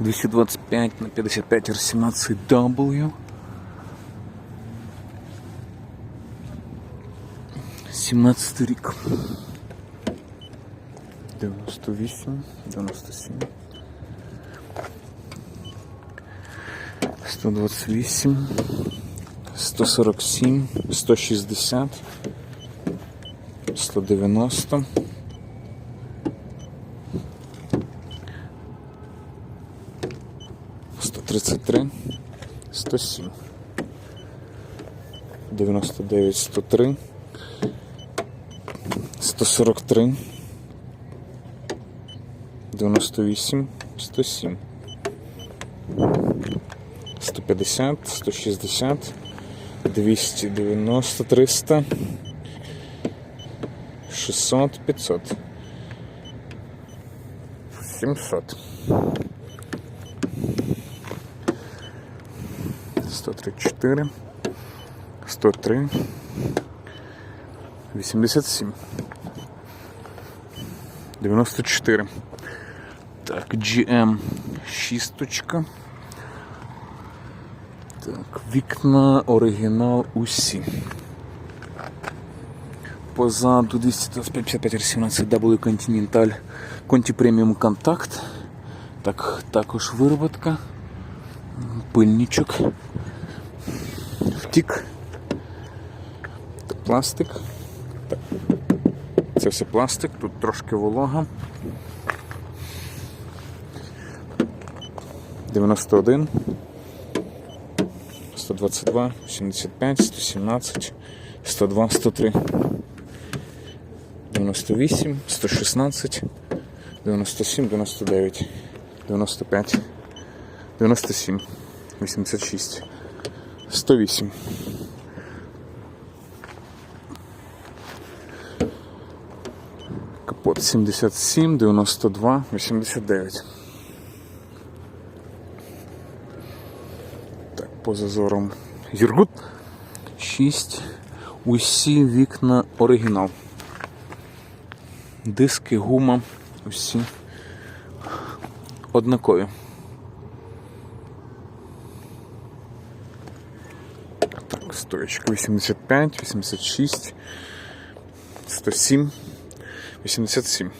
225 на 55 R17W. 17 рік. 98, 97. 128, 147, 160, 190. 133, 107, 99, 103, 143, 98, 107, 150, 160, 290, 300, 600, 500, 700. 134, 103, 87, 94. Так, GM шісточка. Так, вікна оригінал усі. Позаду 225 17 W Continental Conti Premium Contact. Так, також вироботка. Пильничок. Втік. Пластик. Так. Це все пластик, тут трошки волога. 91, 122, 75, 117, 102, 103, 98, 116, 97, 99, 95, 97, 86, 108. Капот 77, 92, 89. Так, по зазорам Юргут 6. Усі вікна оригінал. Диски, гума, усі однакові. Стоечка 85, 86, 107, 87.